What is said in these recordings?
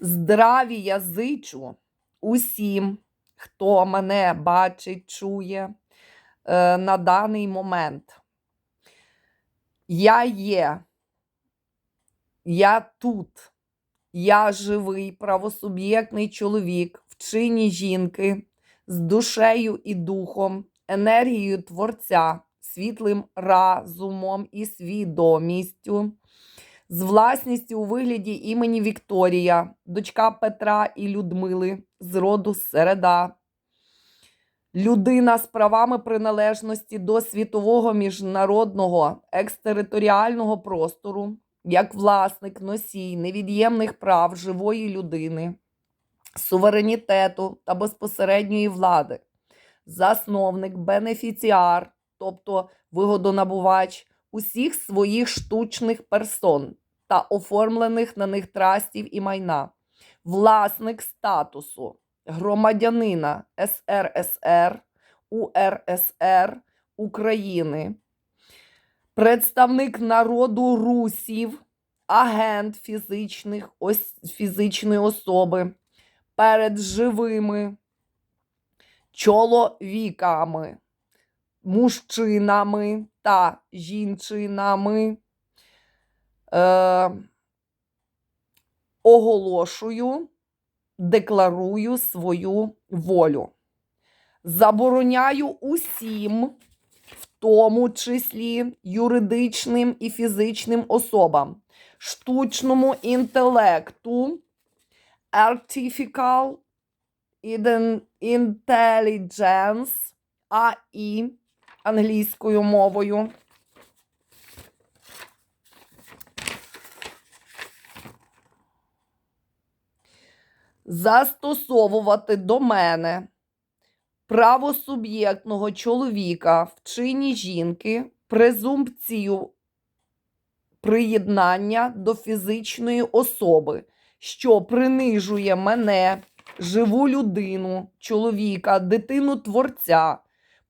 Здраві я зичу усім, хто мене бачить, чує е, на даний момент. Я є, я тут, я живий правосуб'єктний чоловік в чині жінки з душею і духом, енергією Творця, світлим разумом і свідомістю з власністю у вигляді імені Вікторія, дочка Петра і Людмили з роду Середа. Людина з правами приналежності до світового міжнародного екстериторіального простору, як власник носій невід'ємних прав живої людини, суверенітету та безпосередньої влади, засновник, бенефіціар, тобто вигодонабувач усіх своїх штучних персон та оформлених на них трастів і майна, власник статусу громадянина СРСР, УРСР України, представник народу русів, агент фізичних, ось, фізичної особи перед живими чоловіками мужчинами та жінчинами. Е, оголошую, декларую свою волю. Забороняю усім, в тому числі юридичним і фізичним особам, штучному інтелекту, Artificial Intelligence, АІ, англійською мовою. Застосовувати до мене правосуб'єктного чоловіка в чині жінки презумпцію приєднання до фізичної особи, що принижує мене, живу людину, чоловіка, дитину творця,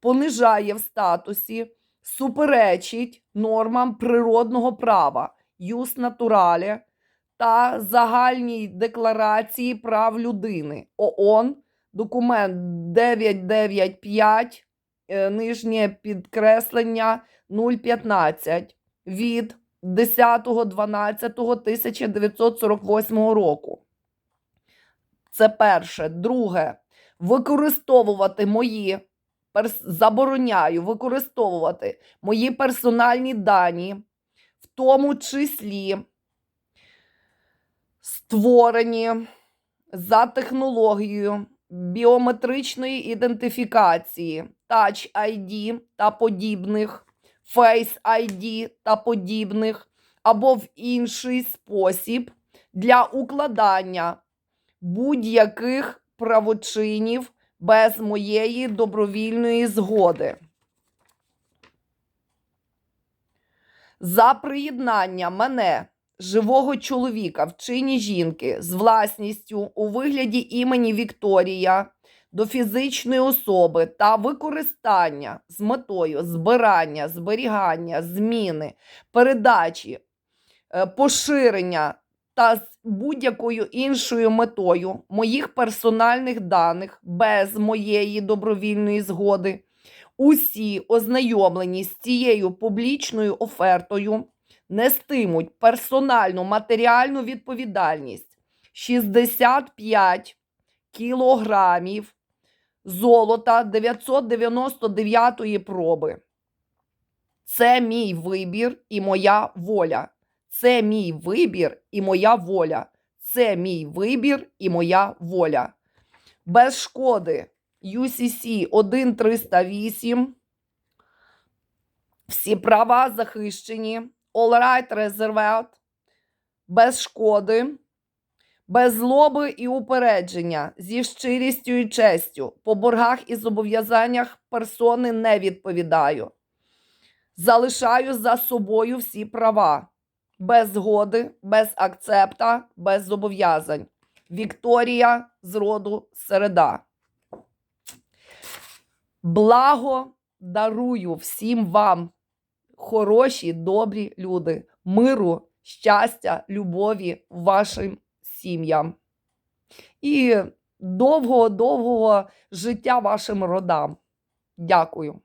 понижає в статусі, суперечить нормам природного права, юс натуралі та загальній декларації прав людини ООН, документ 995, е, нижнє підкреслення 015 від 10.12.1948 року. Це перше. Друге, використовувати мої перс- забороняю використовувати мої персональні дані, в тому числі створені за технологією біометричної ідентифікації Touch ID та подібних, Face ID та подібних, або в інший спосіб для укладання будь-яких правочинів без моєї добровільної згоди. За приєднання мене, живого чоловіка в чині жінки з власністю у вигляді імені Вікторія до фізичної особи та використання з метою збирання, зберігання, зміни, передачі, е, поширення та з будь-якою іншою метою моїх персональних даних без моєї добровільної згоди. Усі ознайомлені з цією публічною офертою нестимуть персональну матеріальну відповідальність 65 кілограмів золота 999 проби. Це мій вибір і моя воля. Це мій вибір і моя воля. Це мій вибір і моя воля. Без шкоди UCC 1308. Всі права захищені. All right reserved. Без шкоди. Без злоби і упередження, зі щирістю і честю, по боргах і зобов'язаннях персони не відповідаю. Залишаю за собою всі права, без згоди, без акцепта, без зобов'язань. Вікторія з роду Середа. Благо дарую всім вам, хороші, добрі люди, миру, щастя, любові вашим сім'ям. І довгого, довгого життя вашим родам. Дякую.